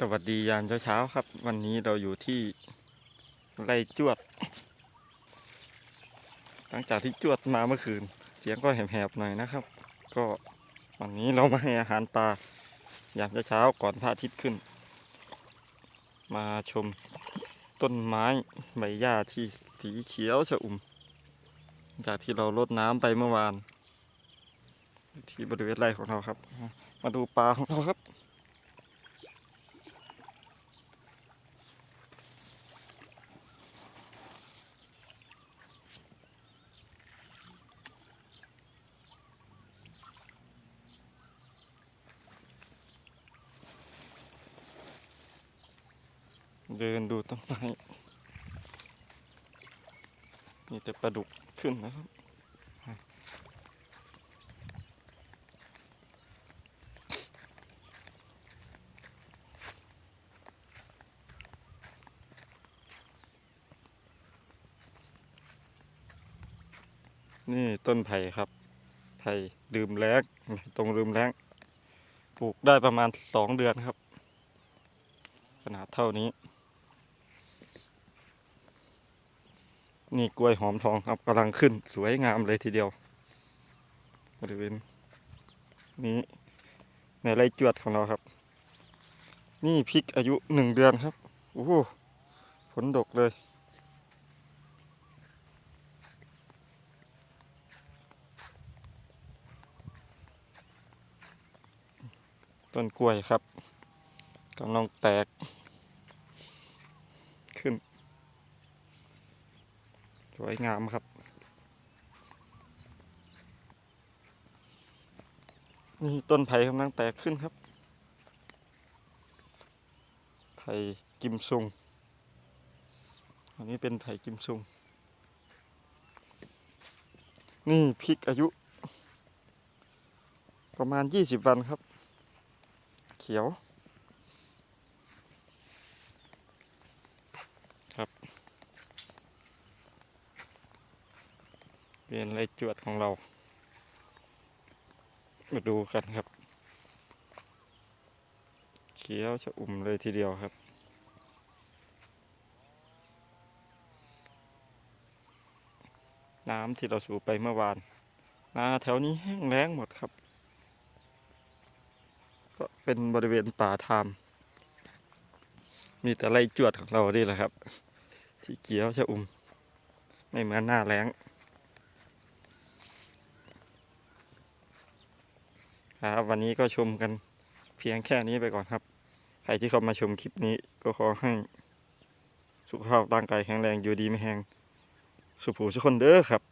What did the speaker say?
สวัสดียามเช้าๆครับ วันนี้เราอยู่ที่ไรจวด หลังจากที่จวดมาเมื่อคืน เสียงก็แหบๆหน่อยนะครับ ก็วันนี้เรามาให้อาหารปลายามเช้าๆก่อนพระอาทิตย์ขึ้น มาชมต้นไม้ใบหญ้าที่สีเขียวชอุ่ม จากที่เราลดน้ำไปเมื่อวาน ที่บริเวณไร่ของเราครับ มาดูปลาของเราครับ เดินดูต้นไม้มีแต่ปลาดุกขึ้นนะครับ นี่ต้นไผ่ครับ ไผ่ลืมแล้งตรงลืมแล้งปลูกได้ประมาณสองเดือนครับ ขนาดเท่านี้ นี่กล้วยหอมทองครับกำลังขึ้นสวยงามเลยทีเดียว บริเวณนี้ในไร่จวดของเราครับ นี่พริกอายุหนึ่งเดือนครับโอ้โหผลดกเลย ต้นกล้วยครับกำลังแตกขึ้น วยงามครับ นี่ต้นไผ่กำลังแตกขึ้นครับ ไผ่กิมซุง อันนี้เป็นไผ่กิมซุง นี่พริกอายุ ประมาณ 20 วันครับ เขียว ครับ เป็นไรจวดของเรา มาดูกันครับ เขียวชะอุ่มเลยทีเดียวครับ น้ำที่เราสูบไปเมื่อวาน นาแถวนี้แห้งแล้งหมดครับ ก็เป็นบริเวณป่าทาม มีแต่ไรจวดของเรานี่แหละครับ ที่เขียวชะอุ่ม ไม่เหมือนหน้าแล้ง ครับวันนี้ก็ชมกันเพียงแค่นี้ไปก่อนครับ ใครที่เข้ามาชมคลิปนี้ก็ขอให้ สุขภาพร่างกายแข็งแรงอยู่ดีไม่แห้งสุขผูสุขคนเด้อครับ